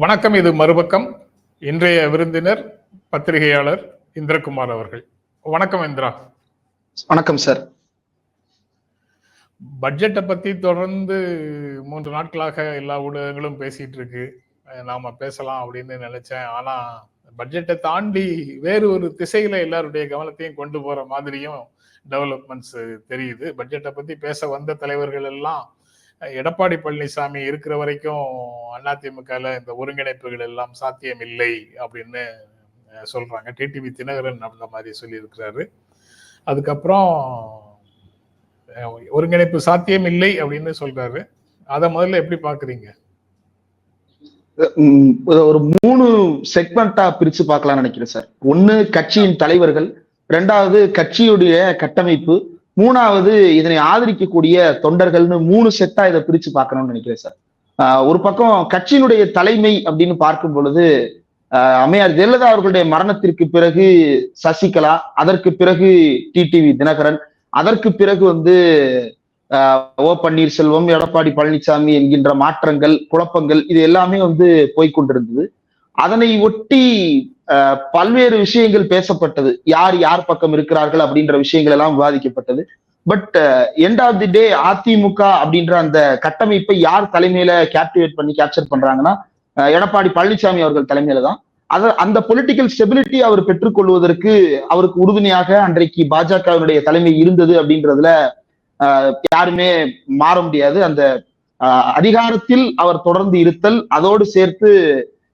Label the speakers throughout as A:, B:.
A: வணக்கம் இது மறுபக்கம். இன்றைய விருந்தினர் பத்திரிகையாளர் இந்திரகுமார் அவர்கள். வணக்கம் இந்திரா.
B: வணக்கம் சார்.
A: பட்ஜெட்டை பத்தி தொடர்ந்து மூன்று நாட்களாக எல்லா ஊடகங்களும் பேசிட்டு இருக்கு. நாம பேசலாம் அப்படின்னு நினைச்சேன். ஆனா பட்ஜெட்டை தாண்டி வேறு ஒரு திசையில எல்லாருடைய கவனத்தையும் கொண்டு போற மாதிரியும் டெவலப்மெண்ட்ஸ் தெரியுது. பட்ஜெட்டை பத்தி பேச வந்த தலைவர்கள் எல்லாம் எடப்பாடி பழனிசாமி இருக்கிற வரைக்கும் அதிமுகல இந்த ஒருங்கிணைப்புகள் எல்லாம் சாத்தியம் இல்லை அப்படின்னு சொல்கிறாங்க சொல்றாங்க. டிடிவி தினகரன் அந்த மாதிரி சொல்லியிருக்கிறாரு. அதுக்கப்புறம் ஒருங்கிணைப்பு சாத்தியம் இல்லை அப்படின்னு சொல்றாரு. அதை முதல்ல எப்படி பாக்குறீங்க?
B: ஒரு மூணு செக்மெண்டா பிரிச்சு பார்க்கலாம்னு நினைக்கிறேன் சார். ஒன்னு கட்சியின் தலைவர்கள் ரெண்டாவது கட்சியுடைய கட்டமைப்பு மூணாவது இதனை ஆதரிக்கக்கூடிய தொண்டர்கள்னு மூணு செட்டா இதை பிரிச்சு பார்க்கணும்னு நினைக்கிறேன் சார். ஆஹ் ஒரு பக்கம் கட்சியினுடைய தலைமை அப்படின்னு பார்க்கும் பொழுது அம்மையார் ஜெயலலிதா அவர்களுடைய மரணத்திற்கு பிறகு சசிகலா அதற்கு பிறகு டிடிவி தினகரன் அதற்கு பிறகு வந்து ஆஹ் ஓ பன்னீர்செல்வம் எடப்பாடி பழனிசாமி என்கின்ற மாற்றங்கள் குழப்பங்கள் இது எல்லாமே வந்து போய்கொண்டிருந்தது அதனை ஒட்டி பல்வேறு விஷயங்கள் பேசப்பட்டது. யார் யார் பக்கம் இருக்கிறார்கள் அப்படின்ற விஷயங்கள் எல்லாம் விவாதிக்கப்பட்டது. But end of the day AIADMK அப்படின்ற அந்த கட்டமைப்பை யார் தலைமையில கேப்டிவேட் பண்ணி கேப்சர் பண்றாங்கன்னா எடப்பாடி பழனிசாமி அவர்கள் தலைமையில தான். அத அந்த பொலிட்டிக்கல் ஸ்டெபிலிட்டி அவர் பெற்றுக்கொள்வதற்கு அவருக்கு உறுதுணையாக அன்றைக்கு பாஜகவினுடைய தலைமை இருந்தது அப்படின்றதுல யாருமே மாற முடியாது. அந்த ஆஹ் அதிகாரத்தில் அவர் தொடர்ந்து இருத்தல் அதோடு சேர்த்து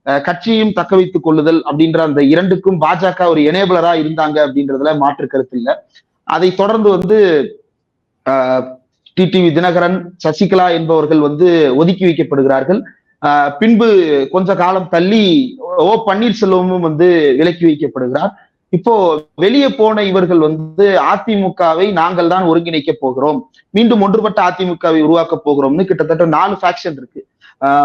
B: கட்சியும் கட்சியையும் தக்க வைத்துக் கொள்ளுதல் அப்படின்ற அந்த இரண்டுக்கும் பாஜக ஒரு எனேபிளரா இருந்தாங்க அப்படின்றதுல மாற்று கருத்து இல்லை. அதை தொடர்ந்து வந்து டிடிவி தினகரன் சசிகலா என்பவர்கள் வந்து ஒதுக்கி வைக்கப்படுகிறார்கள். ஆஹ் பின்பு கொஞ்ச காலம் தள்ளி ஓ பன்னீர்செல்வமும் வந்து விலக்கி வைக்கப்படுகிறார். இப்போ வெளியே போன இவர்கள் வந்து அதிமுகவை நாங்கள் தான் ஒருங்கிணைக்க போகிறோம். மீண்டும் ஒன்றுபட்ட அதிமுகவை உருவாக்க போகிறோம்னு கிட்டத்தட்ட நாலு ஃபேக்ஷன் இருக்கு.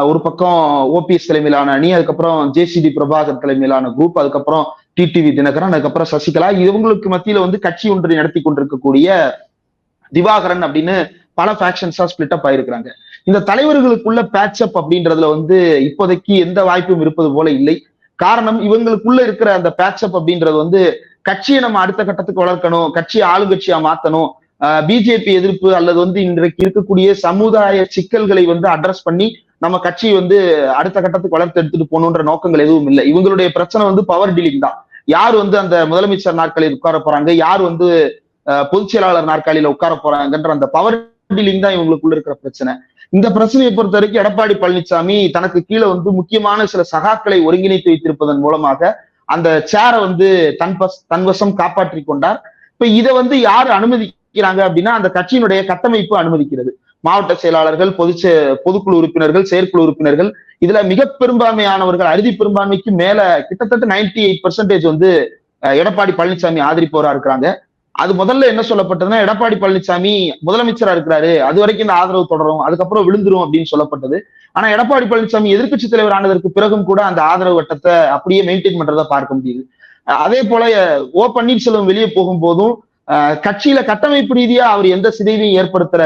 B: ஒரு பக்கம் ஓபிஎஸ் தலைமையிலான அணி அதுக்கப்புறம் ஜேசிடி பிரபாகர் தலைமையிலான குரூப் அதுக்கப்புறம் டிடிவி தினகரன் அதுக்கப்புறம் சசிகலா இவங்களுக்கு மத்தியில வந்து கட்சி ஒன்று நடத்தி கொண்டிருக்கக்கூடிய திவாகரன் அப்படின்னு பல ஃபேக்ஷன்ஸா ஸ்பிளிட் அப் ஆயிருக்கிறாங்க. இந்த தலைவர்களுக்குள்ள பேட்சப் அப்படின்றதுல வந்து இப்போதைக்கு எந்த வாய்ப்பும் இருப்பது போல இல்லை. காரணம் இவங்களுக்குள்ள இருக்கிற அந்த பேட்சப் அப்படின்றது வந்து கட்சியை நம்ம அடுத்த கட்டத்துக்கு வளர்க்கணும் கட்சியை ஆளுங்கட்சியா மாத்தணும். பிஜேபி எதிர்ப்பு அல்லது வந்து இன்றைக்கு இருக்கக்கூடிய சமுதாய சிக்கல்களை வந்து அட்ரஸ் பண்ணி நம்ம கட்சி வந்து அடுத்த கட்டத்துக்கு வளர்த்து எடுத்துட்டு போகணுன்ற நோக்கங்கள் எதுவும் இல்லை. இவங்களுடைய பிரச்சனை வந்து பவர் டீலிங் தான். யார் வந்து அந்த முதலமைச்சர் நாற்காலியில் உட்கார போறாங்க? யார் வந்து பொதுச் செயலாளர் நாற்காலியில உட்கார போறாங்கன்ற அந்த பவர் டீலிங் தான் இவங்களுக்குள்ள இருக்கிற பிரச்சனை. இந்த பிரச்சனையை பொறுத்த வரைக்கும் எடப்பாடி பழனிசாமி தனக்கு கீழே வந்து முக்கியமான சில சகாக்களை ஒருங்கிணைத்து வைத்திருப்பதன் மூலமாக அந்த சேரை வந்து தன் தன்வசம் காப்பாற்றி கொண்டார். இப்ப இதை வந்து யார் அனுமதிக்கிறாங்க அப்படின்னா அந்த கட்சியினுடைய கட்டமைப்பு அனுமதிக்கிறது. மாவட்ட செயலாளர்கள் பொது பொதுக்குழு உறுப்பினர்கள் செயற்குழு உறுப்பினர்கள் இதுல மிக பெரும்பான்மையானவர்கள் அறுதி பெரும்பான்மைக்கு மேல கிட்டத்தட்ட நைன்டி எயிட் பர்சன்டேஜ் வந்து எடப்பாடி பழனிசாமி ஆதரிப்பவரா இருக்கிறாங்க. அது முதல்ல என்ன சொல்லப்பட்டதுன்னா எடப்பாடி பழனிசாமி முதலமைச்சரா இருக்கிறாரு. அது வரைக்கும் இந்த ஆதரவு தொடரும் அதுக்கப்புறம் விழுந்துரும் அப்படின்னு சொல்லப்பட்டது. ஆனா எடப்பாடி பழனிசாமி எதிர்கட்சி தலைவர் ஆனதற்கு பிறகும் கூட அந்த ஆதரவு வட்டத்தை அப்படியே மெயின்டைன் பண்றதை பார்க்க முடியுது. அதே போல ஓ பன்னீர்செல்வம் வெளியே போகும்போதும் கட்சியில கட்டமைப்பு ரீதியா அவர் எந்த சிதைவையும் ஏற்படுத்துற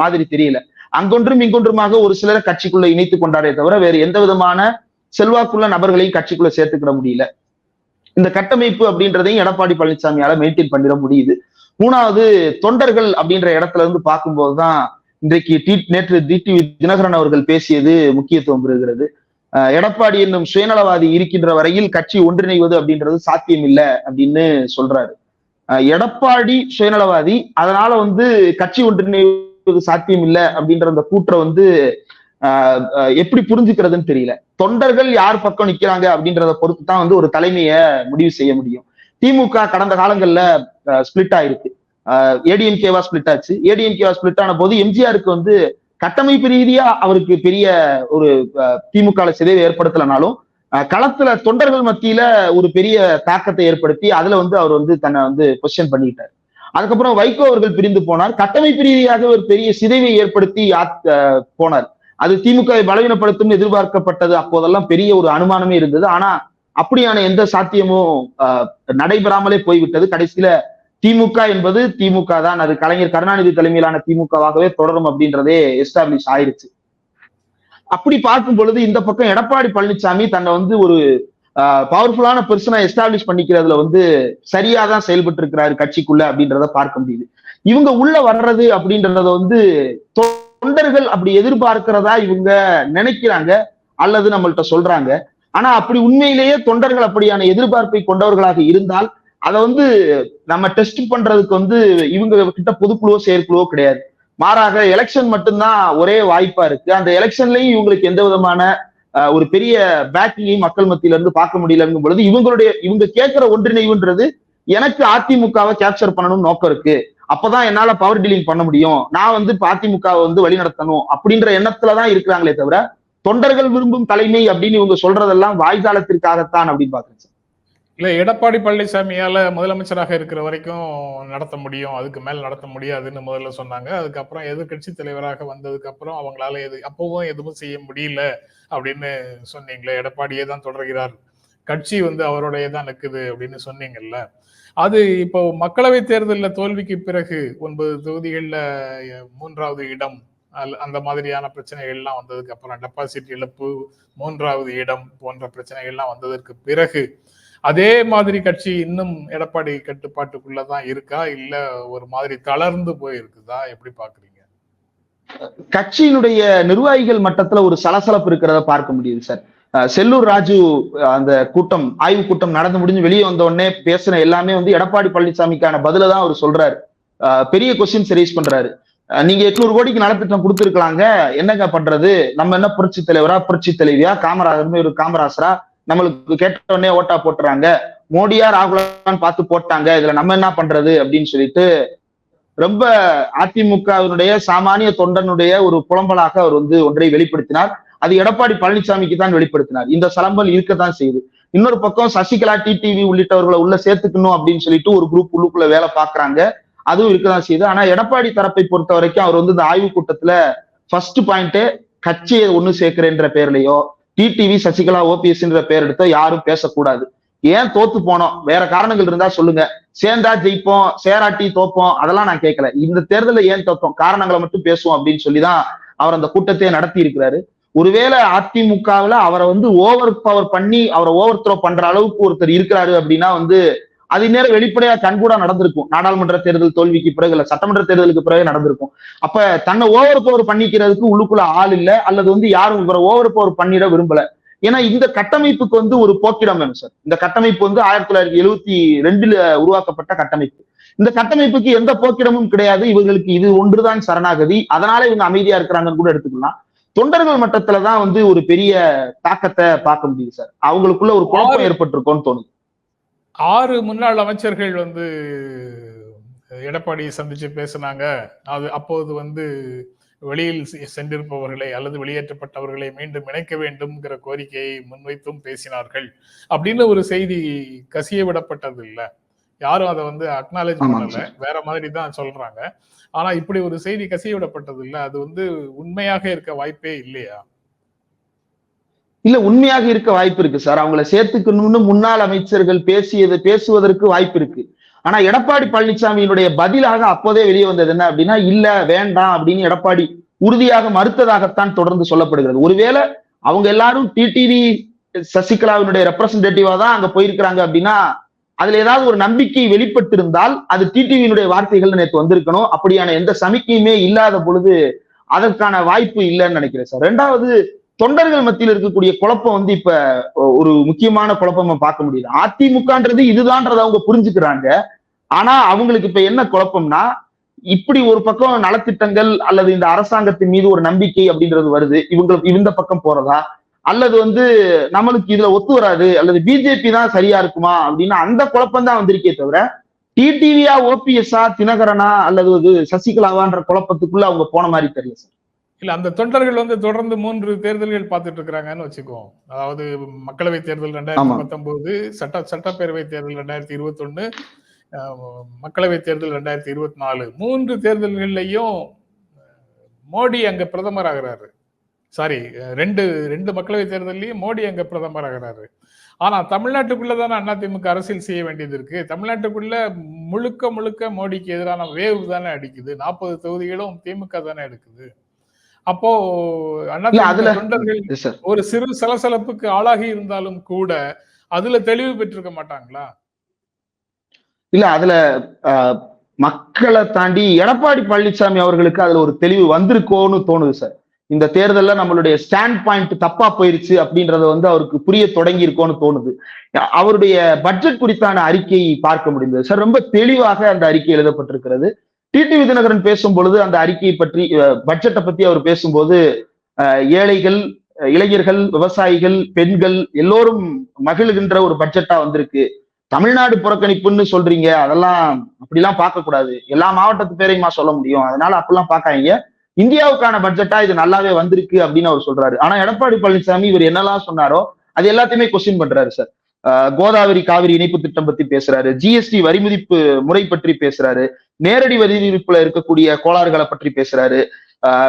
B: மாதிரி தெரியல. அங்கொன்றும் இங்கொன்றுமாக ஒரு சிலரை கட்சிக்குள்ள இணைத்து கொண்டாரே தவிர வேறு எந்த விதமான செல்வாக்குள்ள நபர்களையும் கட்சிக்குள்ள சேர்த்துக்கிட முடியல. இந்த கட்டமைப்பு அப்படின்றதையும் எடப்பாடி பழனிசாமியால மெயின்டைன் பண்ணிட முடியுது. மூணாவது தொண்டர்கள் அப்படின்ற இடத்துல இருந்து பார்க்கும்போதுதான் இன்றைக்கு டி நேற்று டிடிவி தினகரன் அவர்கள் பேசியது முக்கியத்துவம் பெறுகிறது. எடப்பாடி என்னும் சுயநலவாதி இருக்கின்ற வரையில் கட்சி ஒன்றிணைவது அப்படின்றது சாத்தியம் இல்லை அப்படின்னு சொல்றாரு. எடப்பாடி சுயநலவாதி அதனால வந்து கட்சி ஒன்றிணைவது சாத்தியம் இல்லை அப்படின்ற அந்த கூற்றை வந்து எப்படி புரிஞ்சுக்கிறதுன்னு தெரியல. தொண்டர்கள் யார் பக்கம் நிக்கிறாங்க அப்படின்றத பொறுத்து தான் வந்து ஒரு தலைமையை முடிவு செய்ய முடியும். திமுக கடந்த காலங்கள்ல ஸ்பிளிட் ஆயிருக்கு. ஏடிஎம்கேவா ஸ்பிளிட் ஆச்சு. ஏடிஎம்கேவா ஸ்பிளிட் ஆன போது எம்ஜிஆருக்கு வந்து கட்டமைப்பு ரீதியா அவருக்கு பெரிய ஒரு திமுக சிதைவை ஏற்படுத்தலைனாலும் களத்துல தொண்டர்கள் மத்தியில ஒரு பெரிய தாக்கத்தை ஏற்படுத்தி அதுல வந்து அவர் வந்து தன்னை வந்து கொஸ்டின் பண்ணிக்கிட்டார். அதுக்கப்புறம் வைகோ அவர்கள் பிரிந்து போனார். கட்டமைப்பு ரீதியாக ஒரு பெரிய சிதைவை ஏற்படுத்தி போனார். அது திமுகவை பலவீனப்படுத்தும் எதிர்பார்க்கப்பட்டது. அப்போதெல்லாம் பெரிய ஒரு அனுமானமே இருந்தது. ஆனா அப்படியான எந்த சாத்தியமும் நடைபெறாமலே போய்விட்டது. கடைசியில திமுக என்பது திமுக தான். அது கலைஞர் கருணாநிதி தலைமையிலான திமுகவாகவே தொடரும் அப்படின்றதே எஸ்டாப்ளிஷ் ஆயிருச்சு. அப்படி பார்க்கும் பொழுது இந்த பக்கம் எடப்பாடி பழனிசாமி தன்னை வந்து ஒரு பவர்ஃபுல்லான பெர்சனா எஸ்டாப்ளிஷ் பண்ணிக்கிறதுல வந்து சரியா தான் செயல்பட்டு இருக்கிறாரு கட்சிக்குள்ள அப்படின்றத பார்க்க முடியுது. இவங்க உள்ள வர்றது அப்படின்றத வந்து தொண்டர்கள் அப்படி எதிர்பார்க்கிறதா இவங்க நினைக்கிறாங்க அல்லது நம்மள்ட்ட சொல்றாங்க. ஆனா அப்படி உண்மையிலேயே தொண்டர்கள் அப்படியான எதிர்பார்ப்பை கொண்டவர்களாக இருந்தால் அதை வந்து நம்ம டெஸ்ட் பண்றதுக்கு வந்து இவங்க கிட்ட பொதுக்குழுவோ செயற்குழுவோ கிடையாது. மாறாக எலெக்ஷன் மட்டும்தான் ஒரே வாய்ப்பா இருக்கு. அந்த எலெக்ஷன்லயும் இவங்களுக்கு எந்த விதமான ஒரு பெரிய பேக்கிங்கையும் மக்கள் மத்தியில இருந்து பார்க்க முடியலங்கும் பொழுது இவங்களுடைய இவங்க கேட்கிற ஒன்றிணைவுன்றது எனக்கு அதிமுகவை கேப்சர் பண்ணணும்னு நோக்கம் இருக்கு. அப்பதான் என்னால பவர் டீலிங் பண்ண முடியும். நான் வந்து அதிமுகவை வந்து வழி நடத்தணும் அப்படின்ற எண்ணத்துலதான் இருக்கிறாங்களே தவிர தொண்டர்கள் விரும்பும் தலைமை அப்படின்னு இவங்க சொல்றதெல்லாம் வாய்தாளத்திற்காகத்தான் அப்படின்னு பாக்குறேன்
A: இல்ல எடப்பாடி பழனிசாமியால முதலமைச்சராக இருக்கிற வரைக்கும் நடத்த முடியும். அதுக்கு மேல நடத்த முடியாதுன்னு முதல்ல சொன்னாங்க. அதுக்கப்புறம் எதிர்கட்சி தலைவராக வந்ததுக்கு அப்புறம் அவங்களால எது அப்பவும் எதுவும் செய்ய முடியல அப்படின்னு சொன்னீங்களே எடப்பாடியே தான் தொடர்கிறார். கட்சி வந்து அவருடைய தான் நிற்குது அப்படின்னு சொன்னீங்கல்ல. அது இப்போ மக்களவை தேர்தலில் தோல்விக்கு பிறகு ஒன்பது தொகுதிகளில் மூன்றாவது இடம் அந்த மாதிரியான பிரச்சனைகள்லாம் வந்ததுக்கு அப்புறம் டெபாசிட் இழப்பு மூன்றாவது இடம் போன்ற பிரச்சனைகள்லாம் வந்ததற்கு பிறகு அதே மாதிரி கட்சி இன்னும் எடப்பாடி கட்டுப்பாட்டுக்குள்ளதான் இருக்கா? இல்ல ஒரு மாதிரி தளர்ந்து போயிருக்குதா? எப்படி பாக்குறீங்க?
B: கட்சியினுடைய நிர்வாகிகள் மட்டத்துல ஒரு சலசலப்பு இருக்கிறத பார்க்க முடியுது சார். செல்லூர் ராஜு அந்த கூட்டம் ஆய்வு கூட்டம் நடந்து முடிஞ்சு வெளியே வந்த உடனே பேசுன எல்லாமே வந்து எடப்பாடி பழனிசாமிக்கான பதில தான் அவர் சொல்றாரு. பெரிய கொஸ்டின்ஸ் ரைஸ் பண்றாரு. நீங்க எட்நூறு கோடிக்கு நலத்திட்டம் கொடுத்துருக்கலாங்க. என்னங்க பண்றது? நம்ம என்ன புரட்சி தலைவரா? புரட்சி தலைவியா? காமராஜர் ஒரு காமராசரா? நம்மளுக்கு கேட்ட உடனே ஓட்டா போட்டுறாங்க. மோடியா ராகுலான்னு பார்த்து போட்டாங்க. இதுல நம்ம என்ன பண்றது? அப்படின்னு சொல்லிட்டு ரொம்ப அதிமுகவினுடைய சாமானிய தொண்டனுடைய ஒரு புலம்பலாக அவர் வந்து ஒன்றை வெளிப்படுத்தினார். அது எடப்பாடி பழனிசாமிக்கு தான் வெளிப்படுத்தினார். இந்த சலம்பல் இருக்கத்தான் செய்யுது. இன்னொரு பக்கம் சசிகலா டிடிவி உள்ளிட்டவர்களை உள்ள சேர்த்துக்கணும் அப்படின்னு சொல்லிட்டு ஒரு குரூப் உள்ளுக்குள்ள வேலை பாக்குறாங்க அதுவும் இருக்கதான் செய்யுது. ஆனா எடப்பாடி தரப்பை பொறுத்த வரைக்கும் அவர் வந்து இந்த ஆய்வு கூட்டத்துல ஃபர்ஸ்ட் பாயிண்டே கட்சியை ஒண்ணு சேர்க்கிறேன்ற பேர்லயோ டிடிவி சசிகலா ஓபிஎஸ்ன்ற பேர் எடுத்தோ யாரும் பேசக்கூடாது. ஏன் தோத்து போனோம்? வேற காரணங்கள் இருந்தா சொல்லுங்க. சேர்ந்தா ஜெயிப்போம் சேராட்டி தோப்போம் அதெல்லாம் நான் கேட்கல இந்த தேர்தலில் ஏன் தோப்போம் காரணங்களை மட்டும் பேசுவோம் அப்படின்னு சொல்லிதான் அவர் அந்த கூட்டத்தையே நடத்தி இருக்கிறாரு ஒருவேளை அதிமுகவுல அவரை வந்து ஓவர் பவர் பண்ணி அவரை ஓவர் த்ரோ பண்ற அளவுக்கு ஒருத்தர் இருக்கிறாரு அப்படின்னா வந்து அது நேரம் வெளிப்படையா கண்கூடா நடந்திருக்கும். நாடாளுமன்ற தேர்தல் தோல்விக்கு பிறகு இல்ல சட்டமன்ற தேர்தலுக்கு பிறகு நடந்திருக்கும். அப்ப தன்னை ஓவர் பவர் பண்ணிக்கிறதுக்கு உள்ளுக்குள்ள ஆள் இல்ல அல்லது வந்து யாரும் இவரை ஓவர் பவர் பண்ணிட விரும்பல. ஏன்னா இந்த கட்டமைப்புக்கு வந்து ஒரு போக்கிடம் வேணும் சார் இந்த கட்டமைப்பு வந்து ஆயிரத்தி தொள்ளாயிரத்தி எழுபத்தி ரெண்டுல உருவாக்கப்பட்ட கட்டமைப்பு. இந்த கட்டமைப்புக்கு எந்த போக்கிடமும் கிடையாது. இவங்களுக்கு இது ஒன்றுதான் சரணாகதி. அதனால இவங்க அமைதியா இருக்கிறாங்கன்னு கூட எடுத்துக்கலாம். தொண்டர்கள் மட்டத்துலதான் வந்து ஒரு பெரிய தாக்கத்தை பார்க்க முடியுது சார். அவங்களுக்குள்ள ஒரு குழப்பம் ஏற்பட்டிருக்கோன்னு தோணுது.
A: ஆறு முன்னாள் அமைச்சர்கள் வந்து எடப்பாடியை சந்திச்சு பேசினாங்க. அது அப்போது வந்து வெளியில் சென்றிருப்பவர்களை அல்லது வெளியேற்றப்பட்டவர்களை மீண்டும் இணைக்க வேண்டும்ங்கிற கோரிக்கையை முன்வைத்தும் பேசினார்கள். அப்படின்னு ஒரு செய்தி கசிய விடப்பட்டது இல்ல யாரும் அதை வந்து அக்னாலேஜ் பண்ணல. வேற மாதிரி தான் சொல்றாங்க. ஆனா இப்படி ஒரு செய்தி கசிய விடப்பட்டது இல்ல. அது வந்து உண்மையாக இருக்க வாய்ப்பே இல்லையா?
B: இல்ல உண்மையாக இருக்க வாய்ப்பு இருக்கு சார். அவங்கள சேர்த்துக்கணும்னு முன்னாள் அமைச்சர்கள் பேசியது பேசுவதற்கு வாய்ப்பு இருக்கு. ஆனா எடப்பாடி பழனிசாமியினுடைய பதிலாக அப்போதே வெளியே வந்தது என்ன அப்படின்னா இல்ல வேண்டாம் அப்படின்னு எடப்பாடி உறுதியாக மறுத்ததாகத்தான் தொடர்ந்து சொல்லப்படுகிறது. ஒருவேளை அவங்க எல்லாரும் டிடிவி சசிகலாவினுடைய ரெப்ரசன்டேட்டிவா தான் அங்க போயிருக்கிறாங்க அப்படின்னா அதுல ஏதாவது ஒரு நம்பிக்கை வெளிப்பட்டிருந்தால் அது டிடிவியினுடைய வார்த்தைகள் நேற்று வந்திருக்கணும். அப்படியான எந்த சமிக்கையுமே இல்லாத பொழுது அதற்கான வாய்ப்பு இல்லைன்னு நினைக்கிறேன் சார். ரெண்டாவது தொண்டர்கள் மத்தியில் இருக்கக்கூடிய குழப்பம் வந்து இப்ப ஒரு முக்கியமான குழப்பமா பார்க்க முடியுது. அதிமுகன்றது இதுதான்றத அவங்க புரிஞ்சுக்கிறாங்க. ஆனா அவங்களுக்கு இப்ப என்ன குழப்பம்னா இப்படி ஒரு பக்கம் நலத்திட்டங்கள் அல்லது இந்த அரசாங்கத்தின் மீது ஒரு நம்பிக்கை அப்படின்றது வருது. இவங்க இந்த பக்கம் போறதா? அல்லது வந்து நம்மளுக்கு இதுல ஒத்து வராது அல்லது பிஜேபி தான் சரியா இருக்குமா அப்படின்னு அந்த குழப்பம் தான் வந்திருக்கே தவிர டிடிவியா ஓபிஎஸ்ஆ தினகரனா அல்லது சசிகலாவான்ற குழப்பத்துக்குள்ள அவங்க போன மாதிரி தெரியல சார்.
A: இல்ல அந்த தொண்டர்கள் வந்து தொடர்ந்து மூன்று தேர்தல்கள் பார்த்துட்டு இருக்கிறாங்கன்னு வச்சுக்கோம் அதாவது மக்களவை தேர்தல் ரெண்டாயிரத்தி பத்தொன்பது சட்ட சட்டப்பேரவை தேர்தல் ரெண்டாயிரத்தி இருபத்தி ஒண்ணு மக்களவை தேர்தல் ரெண்டாயிரத்தி இருபத்தி நாலு. மூன்று தேர்தல்கள்லையும் மோடி அங்க பிரதமர் ஆகிறாரு. சாரி ரெண்டு ரெண்டு மக்களவை தேர்தலையும் மோடி அங்க பிரதமர் ஆகிறாரு. ஆனா தமிழ்நாட்டுக்குள்ள தானே அதிமுக அரசியல் செய்ய வேண்டியது இருக்கு. தமிழ்நாட்டுக்குள்ள முழுக்க முழுக்க மோடிக்கு எதிரான வேவ் தானே அடிக்குது. நாற்பது தொகுதிகளும் திமுக தானே எடுக்குது. அப்போ தொண்டர்கள். ஒரு சிறு சலசலப்புக்கு ஆளாகி இருந்தாலும் கூட அதுல தெளிவு பெற்றிருக்க மாட்டாங்களா?
B: இல்ல அதுல மக்களை தாண்டி எடப்பாடி பழனிசாமி அவர்களுக்கு அதுல ஒரு தெளிவு வந்திருக்கோன்னு தோணுது சார். இந்த தேர்தல்ல நம்மளுடைய ஸ்டாண்ட் பாயிண்ட் தப்பா போயிருச்சு அப்படின்றத வந்து அவருக்கு புரிய தொடங்கி இருக்கோன்னு தோணுது. அவருடைய பட்ஜெட் குறித்தான அறிக்கையை பார்க்க முடிந்தது. சார் ரொம்ப தெளிவாக அந்த அறிக்கை எழுதப்பட்டிருக்கிறது. டிடிவி விதிநகரன் பேசும் பொழுது அந்த அறிக்கையை பற்றி பட்ஜெட்டை பத்தி அவர் பேசும்போது ஏழைகள் இளைஞர்கள் விவசாயிகள் பெண்கள் எல்லோரும் மகிழ்கின்ற ஒரு பட்ஜெட்டா வந்திருக்கு. தமிழ்நாடு புறக்கணிப்புன்னு சொல்றீங்க அதெல்லாம் அப்படிலாம் பார்க்க கூடாது எல்லா மாவட்டத்து பேரையுமா சொல்ல முடியும்? அதனால அப்படிலாம் பார்க்காதீங்க. இந்தியாவுக்கான பட்ஜெட்டா இது நல்லாவே வந்திருக்கு அப்படின்னு அவர் சொல்றாரு. ஆனா எடப்பாடி பழனிசாமி இவர் என்னெல்லாம் சொன்னாரோ அது எல்லாத்தையுமே கொஸ்டின் பண்றாரு சார் அஹ் கோதாவரி காவிரி இணைப்பு திட்டம் பத்தி பேசுறாரு ஜிஎஸ்டி வரிமதிப்பு முறை பற்றி பேசுறாரு நேரடி வரி விதிப்புல இருக்கக்கூடிய கோளாறுகளை பற்றி பேசுறாரு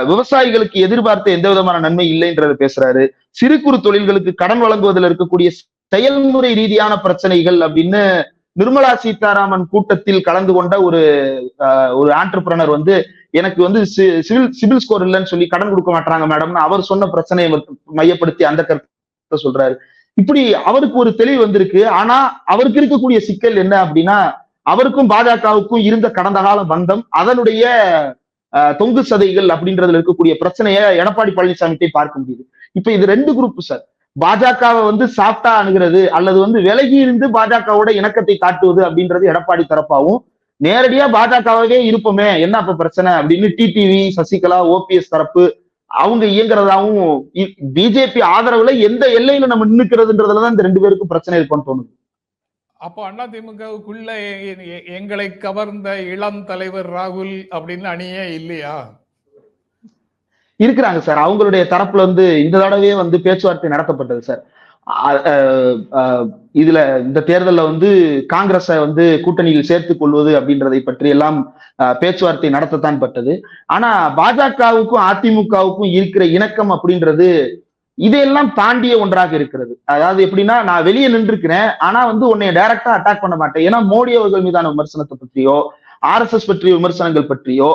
B: விவசாயிகளுக்கு எதிர்பார்த்த எந்த விதமான நன்மை இல்லைன்றது பேசுறாரு சிறு குறு தொழில்களுக்கு கடன் வழங்குவதில் இருக்கக்கூடிய செயல்முறை ரீதியான பிரச்சனைகள் அப்படின்னு நிர்மலா சீதாராமன் கூட்டத்தில் கலந்து கொண்ட ஒரு ஒரு ஆண்டர்பிரனர் வந்து எனக்கு வந்து சிவில் சிவில் ஸ்கோர் இல்லைன்னு சொல்லி கடன் கொடுக்க மாட்டாங்க மேடம்னு அவர் சொன்ன பிரச்சனையை மையப்படுத்தி அந்த கருத்தை சொல்றாரு. இப்படி அவருக்கு ஒரு தெளிவு வந்திருக்கு. ஆனா அவருக்கு இருக்கக்கூடிய சிக்கல் என்ன அப்படின்னா அவருக்கும் பாஜகவுக்கும் இருந்த கடந்த கால பந்தம் அதனுடைய தொங்கு சதைகள் அப்படின்றதுல இருக்கக்கூடிய பிரச்சனையை எடப்பாடி பழனிசாமிட்டே பார்க்க முடியுது. இப்ப இது ரெண்டு குரூப் சார் பாஜகவை வந்து சாப்பிட்டா அணுகிறது அல்லது வந்து விலகி இருந்து பாஜகவோட இணக்கத்தை காட்டுவது அப்படின்றது எடப்பாடி தரப்பாவும் நேரடியா பாஜகவே இருப்போமே என்ன அப்ப பிரச்சனை? அப்படின்னு டிடிவி சசிகலா ஓபிஎஸ் தரப்பு அவங்க இயங்குறதாவும் பிஜேபி ஆதரவுல எந்த எல்லையில நம்ம நின்னுக்கிறதுன்றதுலதான் இந்த ரெண்டு பேருக்கும் பிரச்சனை இருக்கும்னு தோணுது.
A: அப்போ அதிமுகவுக்குள்ள எ- எ- எங்களை கவர்ந்த இளம் தலைவர் ராகுல் அப்படின்னு அணியே இல்லையா?
B: இருக்கிறாங்க சார். அவங்களுடைய தரப்புல வந்து இந்த தடவையே வந்து பேச்சுவார்த்தை நடத்தப்பட்டது சார். இதுல இந்த தேர்தலில் வந்து காங்கிரஸை வந்து கூட்டணியில் சேர்த்து கொள்வது அப்படின்றதை பற்றி எல்லாம் பேச்சுவார்த்தை நடத்தத்தான் பட்டது. ஆனா பாஜகவுக்கும் அதிமுகவுக்கும் இருக்கிற இணக்கம் அப்படின்றது இதையெல்லாம் தாண்டிய ஒன்றாக இருக்கிறது. அதாவது எப்படின்னா நான் வெளியே நின்றுக்கிறேன் ஆனா வந்து உன்னை டைரக்டா அட்டாக் பண்ண மாட்டேன். ஏன்னா மோடி அவர்கள் மீதான விமர்சனத்தை பற்றியோ ஆர்எஸ்எஸ் பற்றிய விமர்சனங்கள் பற்றியோ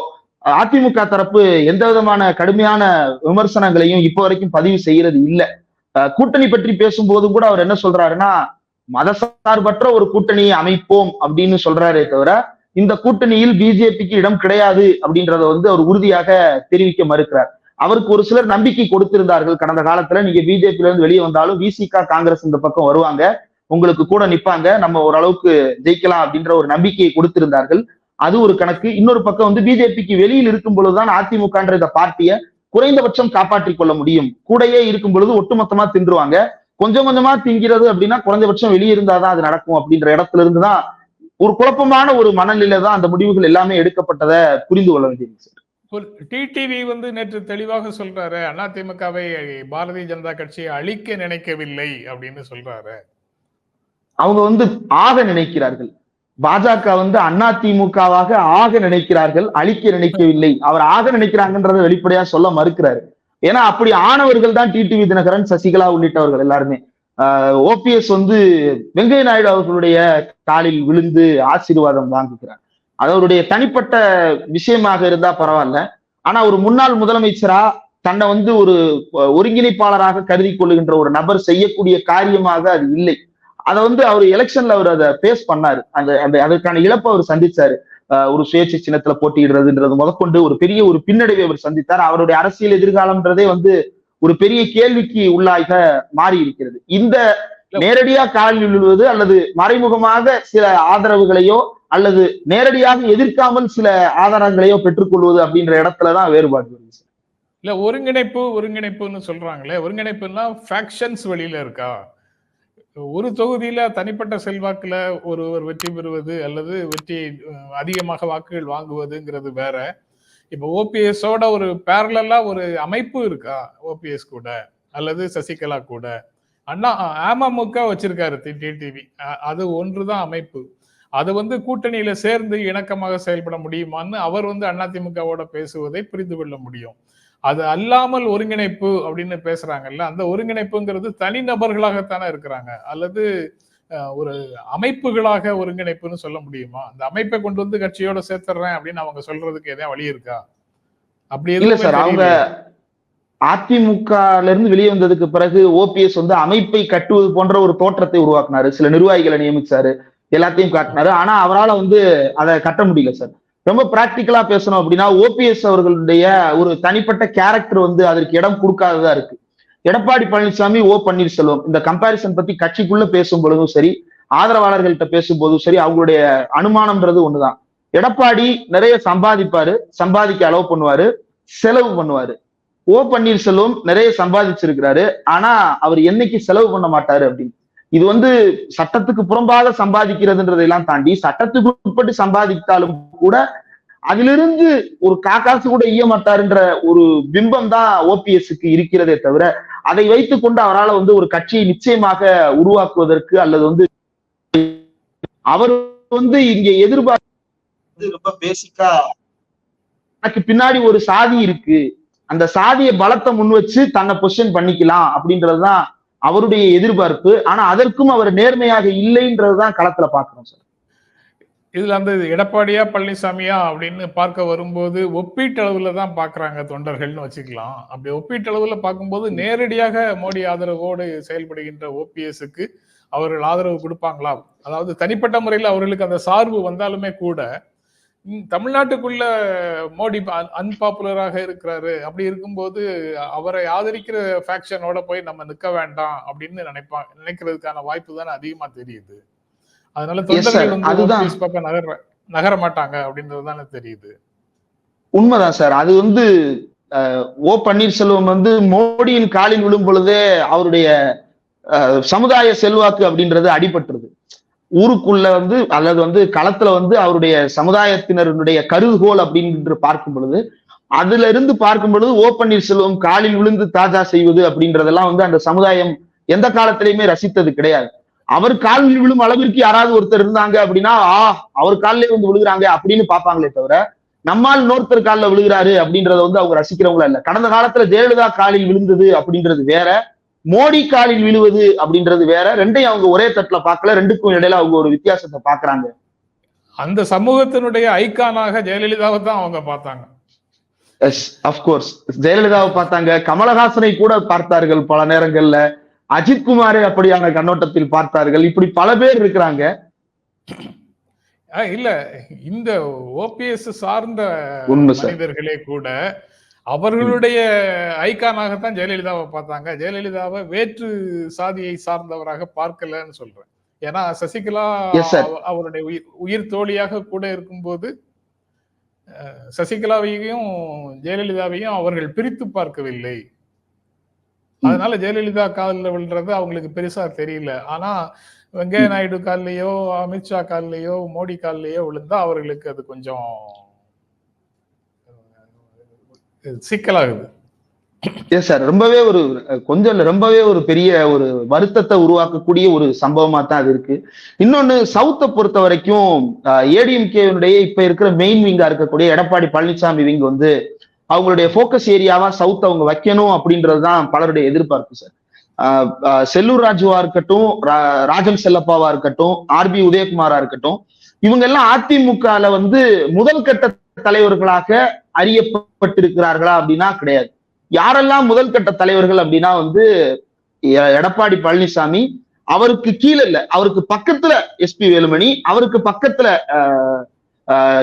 B: அதிமுக தரப்பு எந்த விதமான கடுமையான விமர்சனங்களையும் இப்போ வரைக்கும் பதிவு செய்யறது இல்லை. கூட்டணி பற்றி பேசும்போது கூட அவர் என்ன சொல்றாருன்னா மதசார்பற்ற ஒரு கூட்டணியை அமைப்போம் அப்படின்னு சொல்றாரே தவிர இந்த கூட்டணியில் பிஜேபிக்கு இடம் கிடையாது அப்படின்றத வந்து அவர் உறுதியாக தெரிவிக்க மறுக்கிறார். அவருக்கு ஒரு சிலர் நம்பிக்கை கொடுத்திருந்தார்கள் கடந்த காலத்துல. நீங்க பிஜேபில இருந்து வெளியே வந்தாலும் விசிகா காங்கிரஸ் இந்த பக்கம் வருவாங்க. உங்களுக்கு கூட நிப்பாங்க. நம்ம ஓரளவுக்கு ஜெயிக்கலாம் அப்படின்ற ஒரு நம்பிக்கையை கொடுத்திருந்தார்கள். அது ஒரு கணக்கு. இன்னொரு பக்கம் வந்து பிஜேபிக்கு வெளியில் இருக்கும் பொழுதுதான் அதிமுகன்ற இந்த பார்ட்டியை குறைந்தபட்சம் காப்பாற்றிக் கொள்ள முடியும். கூடயே இருக்கும் பொழுது ஒட்டுமொத்தமா தின்றுவாங்க. கொஞ்சம் கொஞ்சமா திங்கிறது அப்படின்னா குறைந்தபட்சம் வெளியே இருந்தாதான் அது நடக்கும் அப்படின்ற இடத்துல இருந்துதான் ஒரு குழப்பமான ஒரு மனநிலையில தான் அந்த முடிவுகள் எல்லாமே எடுக்கப்பட்டதை புரிந்து கொள்ள வேண்டியது. சார்
A: டிடிவி வந்து நேற்று தெளிவாக சொல்றாரு அதிமுகவை பாரதிய ஜனதா கட்சியை அழிக்க நினைக்கவில்லை அப்படின்னு சொல்றாரு.
B: அவங்க வந்து ஆக நினைக்கிறார்கள். பாஜக வந்து அண்ணா திமுகவாக ஆக நினைக்கிறார்கள் அழிக்க நினைக்கவில்லை. அவர் ஆக நினைக்கிறாங்கன்றதை வெளிப்படையா சொல்ல மறுக்கிறாரு. ஏன்னா அப்படி ஆனவர்கள் தான் டிடிவி தினகரன் சசிகலா உள்ளிட்டவர்கள் எல்லாருமே. ஓபிஎஸ் வந்து வெங்கைய நாயுடு அவர்களுடைய காலில் விழுந்து ஆசீர்வாதம் வாங்குகிறார். அது அவருடைய தனிப்பட்ட விஷயமாக இருந்தா பரவாயில்ல. ஆனா ஒரு முன்னாள் முதலமைச்சரா தன்னை வந்து ஒரு ஒருங்கிணைப்பாளராக கருதி கொள்ளுகின்ற ஒரு நபர் செய்யக்கூடிய காரியமாக அது இல்லை. அதை வந்து அவர் எலெக்ஷன்ல அவர் அதை பேஸ் பண்ணாரு. அந்த அந்த அதற்கான இழப்பை அவர் சந்திச்சாரு. அஹ், ஒரு சுயேட்சை சின்னத்துல போட்டியிடுறதுன்றது முதற்கொண்டு ஒரு பெரிய ஒரு பின்னடைவை அவர் சந்தித்தார். அவருடைய அரசியல் எதிர்காலம்ன்றதே வந்து ஒரு பெரிய கேள்விக்கு உள்ளாக மாறி இருக்கிறது. இந்த நேரடியா காலில் விழுவது அல்லது மறைமுகமாக சில ஆதரவுகளையோ அல்லது நேரடியாக எதிர்க்காமல் சில ஆதாரங்களையோ பெற்றுக்கொள்வது அப்படின்ற இடத்துலதான் வேறுபாடு வருது
A: இல்ல ஒருங்கிணைப்பு ஒருங்கிணைப்புன்னு சொல்றாங்களே ஒருங்கிணைப்புன்னா ஃபேக்ஷன்ஸ் வெளியில இருக்கா? ஒரு தொகுதியில தனிப்பட்ட செல்வாக்குல ஒருவர் வெற்றி பெறுவது அல்லது வெற்றி அதிகமாக வாக்குகள் வாங்குவதுங்கிறது வேற. இப்ப ஓபிஎஸோட ஒரு பேரலா ஒரு அமைப்பு இருக்கா? ஓபிஎஸ் கூட அல்லது சசிகலா கூட. அண்ணா அமமுக வச்சிருக்காரு டிடிவி அது ஒன்றுதான் அமைப்பு. அது வந்து கூட்டணியில சேர்ந்து இணக்கமாக செயல்பட முடியுமான்னு அவர் வந்து அதிமுகவோட பேசுவதை புரிந்து கொள்ள முடியும். அது அல்லாமல் ஒருங்கிணைப்பு அப்படின்னு பேசுறாங்கல்ல அந்த ஒருங்கிணைப்புங்கிறது தனிநபர்களாகத்தானே இருக்கிறாங்க. அல்லது ஒரு அமைப்புகளாக ஒருங்கிணைப்புன்னு சொல்ல முடியுமா? அந்த அமைப்பை கொண்டு வந்து கட்சியோட சேர்த்துறேன் அப்படின்னு அவங்க சொல்றதுக்கு எதாவது வழி இருக்கா? அப்படி
B: இல்ல சார் அவங்க. அதிமுகல இருந்து வெளியே வந்ததுக்கு பிறகு ஓபிஎஸ் வந்து அமைப்பை கட்டுவது போன்ற ஒரு தோற்றத்தை உருவாக்குனாரு. சில நிர்வாகிகளை நியமிச்சாரு. எல்லாத்தையும் காட்டினாரு. ஆனா அவரால் வந்து அதை கட்ட முடியல சார். ரொம்ப பிராக்டிக்கலா பேசணும் அப்படின்னா ஓபிஎஸ் அவர்களுடைய ஒரு தனிப்பட்ட கேரக்டர் வந்து அதற்கு இடம் கொடுக்காததா இருக்கு. எடப்பாடி பழனிசாமி ஓ பன்னீர்செல்வம் இந்த கம்பாரிசன் பத்தி கட்சிக்குள்ள பேசும் பொழுதும் சரி ஆதரவாளர்கள்ட்ட பேசும்போதும் சரி அவங்களுடைய அனுமானம்ன்றது ஒண்ணுதான். எடப்பாடி நிறைய சம்பாதிப்பாரு சம்பாதிக்க அலோவ் பண்ணுவாரு செலவு பண்ணுவாரு. ஓ பன்னீர்செல்வம் நிறைய சம்பாதிச்சிருக்கிறாரு ஆனா அவர் என்னைக்கு செலவு பண்ண மாட்டாரு அப்படின்னு. இது வந்து சட்டத்துக்கு புறம்பாக சம்பாதிக்கிறதுன்றதையெல்லாம் தாண்டி சட்டத்துக்கு உட்பட்டு சம்பாதித்தாலும் கூட அதிலிருந்து ஒரு காக்காசு கூட ஈய மாட்டாருன்ற ஒரு பிம்பம் தான் ஓபிஎஸ்க்கு இருக்கிறதே தவிர அதை வைத்துக் கொண்டு அவரால் வந்து ஒரு கட்சியை நிச்சயமாக உருவாக்குவதற்கு அல்லது வந்து அவர் வந்து இங்க எதிர்பார்த்து ரொம்ப பேசிக்கா எனக்கு பின்னாடி ஒரு சாதி இருக்கு. அந்த சாதிய பலத்தை முன் வச்சு தன்னை பொசிஷன் பண்ணிக்கலாம் அப்படின்றதுதான் அவருடைய எதிர்பார்ப்பு ஆனா அதற்கும் அவர் நேர்மையாக இல்லைன்றதுதான் களத்துல பாக்குறோம் சார்.
A: இதுல அந்த எடப்பாடியா பழனிசாமியா அப்படின்னு பார்க்க வரும்போது ஒப்பீட்டளவுல தான் பாக்குறாங்க தொண்டர்கள்னு வச்சுக்கலாம். அப்படி ஒப்பீட்டளவுல பார்க்கும்போது நேரடியாக மோடி ஆதரவோடு செயல்படுகின்ற ஓபிஎஸ்க்கு அவர்கள் ஆதரவு கொடுப்பாங்களா? அதாவது தனிப்பட்ட முறையில் அவர்களுக்கு அந்த சார்பு வந்தாலுமே கூட தமிழ்நாட்டுக்குள்ள மோடி அன்பாப்புலராக இருக்கிறாரு. அப்படி இருக்கும்போது அவரை ஆதரிக்கிற ஃபேக்ஷனோட போய் நம்ம நிக்க வேண்டாம் அப்படின்னு நினைப்பா நினைக்கிறதுக்கான வாய்ப்பு தானே அதிகமா தெரியுது. அதனால. தொண்டர்கள் வந்து பக்கம் நகர நகர மாட்டாங்க அப்படின்றது தானே தெரியுது.
B: உண்மைதான் சார் அது வந்து ஓ பன்னீர்செல்வம் வந்து மோடியின் காலில் விழும் பொழுதே அவருடைய சமுதாய செல்வாக்கு அப்படின்றது அடிபட்டுருது. ஊருக்குள்ள வந்து அல்லது வந்து களத்துல வந்து அவருடைய சமுதாயத்தினருடைய கருதுகோள் அப்படின்னு பார்க்கும் பொழுது அதுல இருந்து பார்க்கும் பொழுது ஓ பன்னீர்செல்வம் காலில் விழுந்து தாஜா செய்வது அப்படின்றதெல்லாம் வந்து அந்த சமுதாயம் எந்த காலத்திலையுமே ரசித்தது கிடையாது. அவர் காலில் விழும் அளவிற்கு யாராவது ஒருத்தர் இருந்தாங்க அப்படின்னா ஆ அவர் காலிலே வந்து விழுகிறாங்க அப்படின்னு பார்ப்பாங்களே தவிர நம்மால் இன்னொருத்தர் காலில் விழுகிறாரு அப்படின்றத வந்து அவங்க ரசிக்கிறவங்களா இல்ல. கடந்த காலத்துல ஜெயலலிதா காலில் விழுந்தது அப்படின்றது வேற. மோடி காலில் விழுவது அப்படின்றது வேற. ரெண்டையும் அவங்க ஒரே தட்டுல பார்க்கல. ரெண்டுக்கும் இடையில அவங்க ஒரு வித்தியாசத்தை பாக்குறாங்க
A: அந்த சமூகத்தினுடைய ஐக்கானாக ஜெயலலிதாவை தான் அவங்க பார்த்தாங்க.
B: எஸ் அப்கோர்ஸ் ஜெயலலிதாவை பார்த்தாங்க. கமலஹாசனை கூட பார்த்தார்கள் பல நேரங்கள்ல. அஜித்குமாரை அப்படியான கண்ணோட்டத்தில் பார்த்தார்கள். இப்படி பல பேர் இருக்கிறாங்க.
A: இல்ல இந்த ஓபிஎஸ் சார்ந்த மனிதர்களே கூட அவர்களுடைய ஐக்கானாகத்தான் ஜெயலலிதாவை பார்த்தாங்க. ஜெயலலிதாவை வேற்று சாதியை சார்ந்தவராக பார்க்கலன்னு சொல்றேன். ஏன்னா சசிகலா அவருடைய உயிர் உயிர் தோழியாக கூட இருக்கும்போது சசிகலாவையும் ஜெயலலிதாவையும் அவர்கள் பிரித்து பார்க்கவில்லை. அதனால ஜெயலலிதா காலில் விழுறது அவங்களுக்கு பெருசா தெரியல. ஆனா வெங்கைய நாயுடு கால்லயோ அமித்ஷா கால்லயோ மோடி கால்லயோ விழுந்தா அவர்களுக்கு அது கொஞ்சம் சிக்கலாகுது.
B: எஸ் சார் ரொம்பவே ஒரு கொஞ்சம் ரொம்பவே ஒரு பெரிய ஒரு வருத்தத்தை உருவாக்கக்கூடிய ஒரு சம்பவமா தான் அது இருக்கு. இன்னொன்னு சவுத்தை பொறுத்த வரைக்கும் ஏடிஎம்கேனுடைய இப்ப இருக்கிற மெயின் விங்கா இருக்கக்கூடிய எடப்பாடி பழனிசாமி விங் வந்து அவங்களுடைய போக்கஸ் ஏரியாவா சவுத் அவங்க வைக்கணும் அப்படின்றதுதான் பலருடைய எதிர்பார்ப்பு சார் ஆஹ் செல்லூர் ராஜுவா இருக்கட்டும் ரா- ராஜன் செல்லப்பாவா இருக்கட்டும் ஆர் பி உதயகுமாரா இருக்கட்டும் இவங்க எல்லாம் அதிமுகல வந்து முதல் கட்ட தலைவர்களாக அறியப்பட்டிருக்கிறார்களா அப்படின்னா கிடையாது. யாரெல்லாம் முதல் கட்ட தலைவர்கள் அப்படின்னா வந்து எடப்பாடி பழனிசாமி அவருக்கு கீழே இல்ல அவருக்கு பக்கத்துல எஸ்பி வேலுமணி அவருக்கு பக்கத்துல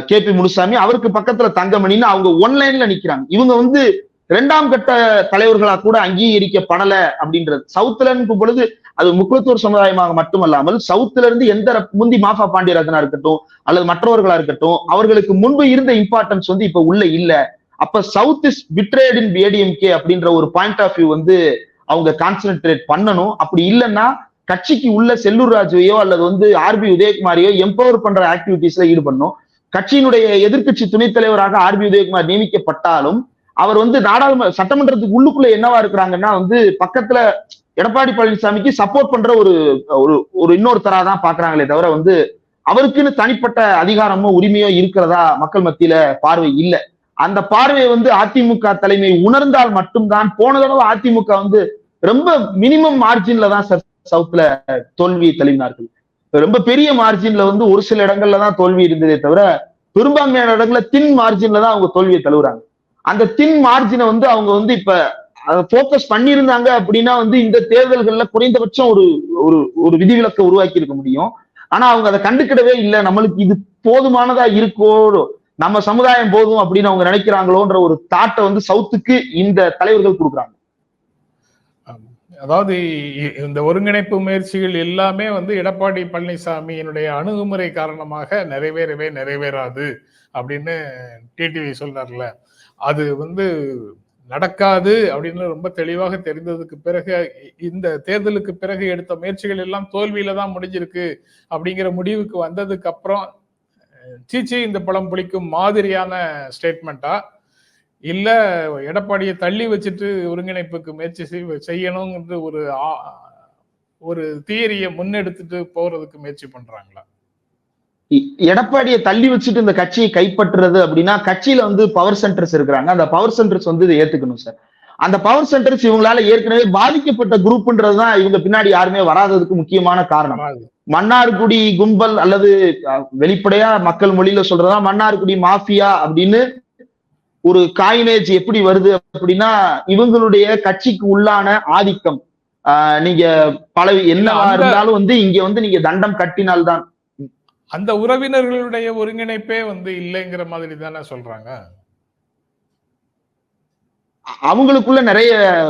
B: கே பி முனுசாமி அவருக்கு பக்கத்துல தங்கமணின்னு அவங்க ஒன்லைன்ல நிக்கிறாங்க. இவங்க வந்து இரண்டாம் கட்ட தலைவர்களா கூட அங்கீகரிக்கப்படல அப்படின்றது. சவுத்துல பொழுது அது முக்குளத்தூர் சமுதாயமாக மட்டுமல்லாமல் சவுத்துல இருந்து எந்த முந்தி மாஃபா பாண்டியராஜனா இருக்கட்டும் அல்லது மற்றவர்களா இருக்கட்டும் அவர்களுக்கு முன்பு இருந்த இம்பார்ட்டன்ஸ் வந்து இப்ப உள்ள இல்ல. அப்ப south is betrayed in ADMK அப்படின்ற ஒரு பாயிண்ட் ஆஃப் வியூ வந்து அவங்க கான்சென்ட்ரேட் பண்ணணும். அப்படி இல்லைன்னா கட்சிக்கு உள்ள செல்லூர் ராஜுவையோ அல்லது வந்து ஆர்பி உதயகுமாரையோ எம்பவர் பண்ற ஆக்டிவிட்டிஸ்ல ஈடுபடணும். கட்சியினுடைய எதிர்க்கட்சி துணைத் தலைவராக ஆர்பி உதயகுமார் நியமிக்கப்பட்டாலும் அவர் வந்து நாடாளுமன்ற சட்டமன்றத்துக்கு உள்ளுக்குள்ள என்னவா இருக்கிறாங்கன்னா வந்து பக்கத்துல எடப்பாடி பழனிசாமிக்கு சப்போர்ட் பண்ற ஒரு ஒரு ஒரு இன்னொருத்தரா தான் பாக்குறாங்களே தவிர வந்து அவருக்குன்னு தனிப்பட்ட அதிகாரமோ உரிமையோ இருக்கிறதா மக்கள் மத்தியில பார்வை இல்லை. அந்த பார்வையை வந்து அதிமுக தலைமை உணர்ந்தால் மட்டும்தான் போன தடவை அதிமுக வந்து ரொம்ப மினிமம் மார்ஜின்ல தான் சார் சவுத்ல தோல்வியை தழுவினார்கள். ரொம்ப பெரிய மார்ஜின்ல வந்து ஒரு சில இடங்கள்ல தான் தோல்வி இருந்ததே தவிர பெரும்பான்மையான இடங்கள்ல தின் மார்ஜின்ல தான் அவங்க தோல்வியை தழுவுறாங்க. அந்த தின் மார்ஜினை வந்து அவங்க வந்து இப்ப அதை போக்கஸ் பண்ணியிருந்தாங்க அப்படின்னா வந்து இந்த தேர்தல்கள்ல குறைந்தபட்சம் ஒரு ஒரு ஒரு விதிவிலக்கை உருவாக்கி இருக்க முடியும். ஆனா அவங்க அதை கண்டுக்கிடவே இல்லை. நம்மளுக்கு இது போதுமானதா இருக்கோ நம்ம சமுதாயம் போதும் அப்படின்னு அவங்க நினைக்கிறாங்களோன்ற ஒரு தாட்டை வந்து சவுத்துக்கு இந்த தலைவர்கள் கொடுக்குறாங்க.
A: அதாவது இந்த ஒருங்கிணைப்பு முயற்சிகள் எல்லாமே வந்து எடப்பாடி பழனிசாமியினுடைய அணுகுமுறை காரணமாக நிறைவேறவே நிறைவேறாது அப்படின்னு டிடிவி சொல்றாருல. அது வந்து நடக்காது அப்படின்னு ரொம்ப தெளிவாக தெரிந்ததுக்கு பிறகு இந்த தேர்தலுக்கு பிறகு எடுத்த முயற்சிகள் எல்லாம் தோல்வியில தான் முடிஞ்சிருக்கு அப்படிங்கிற முடிவுக்கு வந்ததுக்கு அப்புறம் சீச்சி இந்த படம் பிடிக்கும் மாதிரியான ஸ்டேட்மெண்ட்டா? இல்ல எடப்பாடியை தள்ளி வச்சுட்டு ஒருங்கிணைப்புக்கு முயற்சி செய்- செய்யணுங்கிற ஒரு ஒரு தியரியை முன்னெடுத்துட்டு போறதுக்கு முயற்சி பண்றாங்களா?
B: எடப்பாடியை தள்ளி வச்சுட்டு இந்த கட்சியை கைப்பற்றுறது அப்படின்னா கட்சியில வந்து பவர் சென்டர்ஸ் இருக்கிறாங்க. அந்த பவர் சென்டர்ஸ் வந்து இதை ஏத்துக்கணும் சார் அந்த பவர் சென்டர்ஸ் இவங்களால ஏற்கனவே பாதிக்கப்பட்ட குரூப்ன்றதுதான் இவங்க பின்னாடி யாருமே வராததுக்கு முக்கியமான காரணம். மன்னார்குடி கும்பல் அல்லது வெளிப்படையா மக்கள் மொழியில சொல்றதா மன்னார்குடி மாஃபியா அப்படின்னு ஒரு காயினேஜ் எப்படி வருது அப்படின்னா இவங்களுடைய கட்சிக்கு உள்ளான ஆதிக்கம். ஆஹ் நீங்க பல என்னவா இருந்தாலும் வந்து இங்க வந்து நீங்க தண்டம் கட்டினால்தான்.
A: அந்த உறவினர்களுடைய ஒருங்கிணைப்பே வந்து இல்லைங்கிற மாதிரி தானே சொல்றாங்க?
B: அவங்களுக்குள்ள நிறைய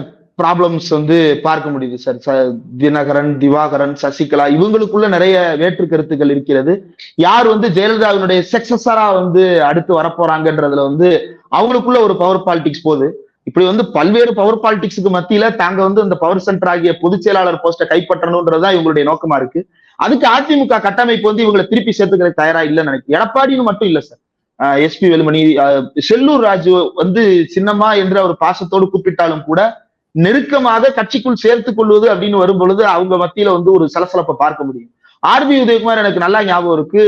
B: ப்ராப்ளம்ஸ் வந்து பார்க்க முடியுது சார். ச- தினகரன் திவாகரன் சசிகலா இவங்களுக்குள்ள நிறைய வேற்று கருத்துக்கள் இருக்கிறது. யார் வந்து ஜெயலலிதாவினுடைய சக்சஸரா வந்து அடுத்து வரப்போறாங்கன்றதுல வந்து அவங்களுக்குள்ள ஒரு பவர் பாலிடிக்ஸ் போகுது. இப்படி வந்து பல்வேறு பவர் பாலிடிக்ஸுக்கு மத்தியில தாங்க வந்து அந்த பவர் சென்டர் ஆகிய பொதுச் செயலாளர் போஸ்டை கைப்பற்றணும்ன்றதுதான் இவங்களுடைய நோக்கமா இருக்கு. அதுக்கு அதிமுக கட்டமைப்பு வந்து இவங்களை திருப்பி சேர்த்துக்கிறதுக்கு தயாரா இல்லைன்னு நினைக்கிறேன். எடப்பாடின்னு மட்டும் இல்ல சார். எஸ்பி வேலுமணி செல்லூர் ராஜு வந்து சின்னம்மா என்று அவர் பாசத்தோடு கூப்பிட்டாலும் கூட நெருக்கமாக கட்சிக்குள் சேர்த்துக் கொள்வது அப்படின்னு வரும் பொழுது அவங்க மத்தியில வந்து ஒரு சலசலப்பை பார்க்க முடியும். ஆர்பி உதயகுமார் எனக்கு நல்லா ஞாபகம் இருக்கு.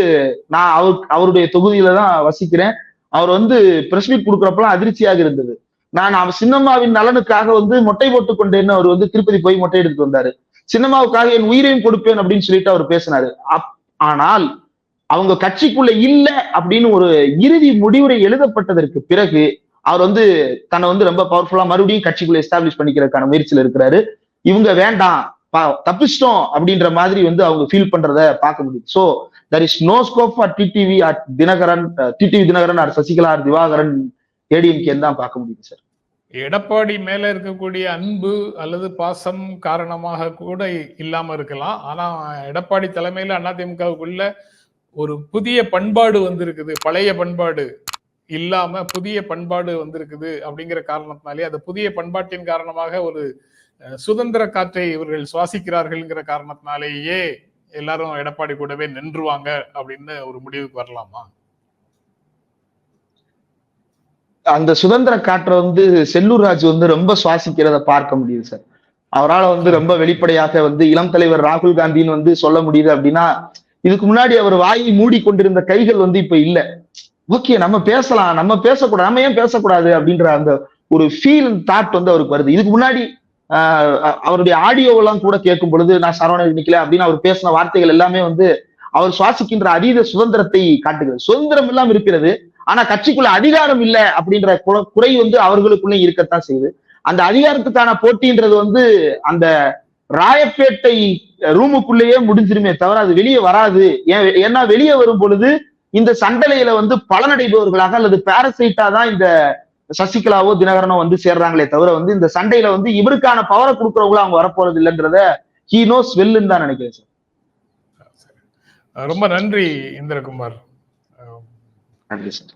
B: நான் அவர் அவருடைய தொகுதியில தான் வசிக்கிறேன். அவர் வந்து பிரஸ் மீட் கொடுக்குறப்பெல்லாம் அதிர்ச்சியாக இருந்தது. நான் சின்னம்மாவின் நலனுக்காக வந்து மொட்டை போட்டுக் கொண்டேன்னு அவர் வந்து திருப்பதி போய் மொட்டை எடுத்துட்டு வந்தாரு. சின்னம்மாவுக்காக என் உயிரையும் கொடுப்பேன் அப்படின்னு சொல்லிட்டு அவர் பேசினாரு. அப்- ஆனால் அவங்க கட்சிக்குள்ள இல்ல அப்படின்னு ஒரு இறுதி முடிவுரை எழுதப்பட்டதற்கு பிறகு அவர் வந்து தன்னை வந்து ரொம்ப பவர்ஃபுல்லா மறுபடியும் கட்சிக்குள்ள எஸ்டாப்ளிஷ் பண்ணிக்கிறதுக்கான முயற்சியில் இருக்கிறாரு. இவங்க வேண்டாம் பா- தப்பிச்சிட்டோம் அப்படின்ற மாதிரி வந்து அவங்க ஃபீல் பண்றத பார்க்க முடியுது. So there is no scope for TTV or Dinakaran TTV Dinakaran or Sasikala or Divakaran ADMK தான் பார்க்க முடியுது சார்
A: எடப்பாடி மேல இருக்கக்கூடிய அன்பு அல்லது பாசம் காரணமாக கூட இல்லாம இருக்கலாம். ஆனா எடப்பாடி தலைமையில அதிமுகவுக்குள்ள ஒரு புதிய பண்பாடு வந்திருக்குது. பழைய பண்பாடு இல்லாம புதிய பண்பாடு வந்திருக்குது அப்படிங்கிற காரணத்தினாலே அந்த புதிய பண்பாட்டின் காரணமாக ஒரு சுதந்திர காற்றை இவர்கள் சுவாசிக்கிறார்கள்ங்கிற காரணத்தினாலேயே எல்லாரும் எடப்பாடி கூடவே நின்றுவாங்க அப்படின்னு ஒரு முடிவுக்கு வரலாமா?
B: அந்த சுதந்திர காற்றை வந்து செல்லூர் ராஜ் வந்து ரொம்ப சுவாசிக்கிறத பார்க்க முடியுது சார். அவரால் வந்து ரொம்ப வெளிப்படையாக வந்து இளம் தலைவர் ராகுல் காந்தின்னு வந்து சொல்ல முடியுது அப்படின்னா இதுக்கு முன்னாடி அவர் வாயை மூடி கொண்டிருந்த கைகள் வந்து இப்ப இல்ல. ஓகே நம்ம பேசலாம். நம்ம பேசக்கூடாது. நம்ம ஏன் பேசக்கூடாது அப்படின்ற அந்த ஒரு ஃபீல் தாட் வந்து அவருக்கு வருது. இதுக்கு முன்னாடி ஆஹ் அவருடைய ஆடியோவெல்லாம் கூட கேட்கும் பொழுது நான் சரவணன் நிக்கல அப்படின்னு அவர் பேசின வார்த்தைகள் எல்லாமே வந்து அவர் சுவாசிக்கின்ற அதீத சுதந்திரத்தை காட்டுகிறது. சுதந்திரம் எல்லாம் இருக்கிறது. ஆனா கட்சிக்குள்ள அதிகாரம் இல்ல அப்படின்ற குற- வந்து அவர்களுக்குள்ள இருக்கத்தான் செய்யுது. அந்த அதிகாரத்துக்கான போட்டின்றது வந்து அந்த ராயப்பேட்டை ரூமுக்குள்ளேயே முடிஞ்சிருமே தவிர அது வெளியே வராது. ஏன் ஏன்னா வெளியே வரும் பொழுது இந்த சண்டலையில வந்து பலனடைபவர்களாக அல்லது பாரசைட்டா தான் இந்த சசிகலாவோ தினகரனோ வந்து சேர்றாங்களே தவிர வந்து இந்த சண்டையில வந்து இவருக்கான பவரை கொடுக்கறவங்களும் அவங்க வரப்போறது இல்லைன்றத ஹீ நோஸ் வெல்லுன்னு தான் நினைக்கிறேன் சார்.
A: ரொம்ப நன்றி இந்திரகுமார்.
B: நன்றி சார்.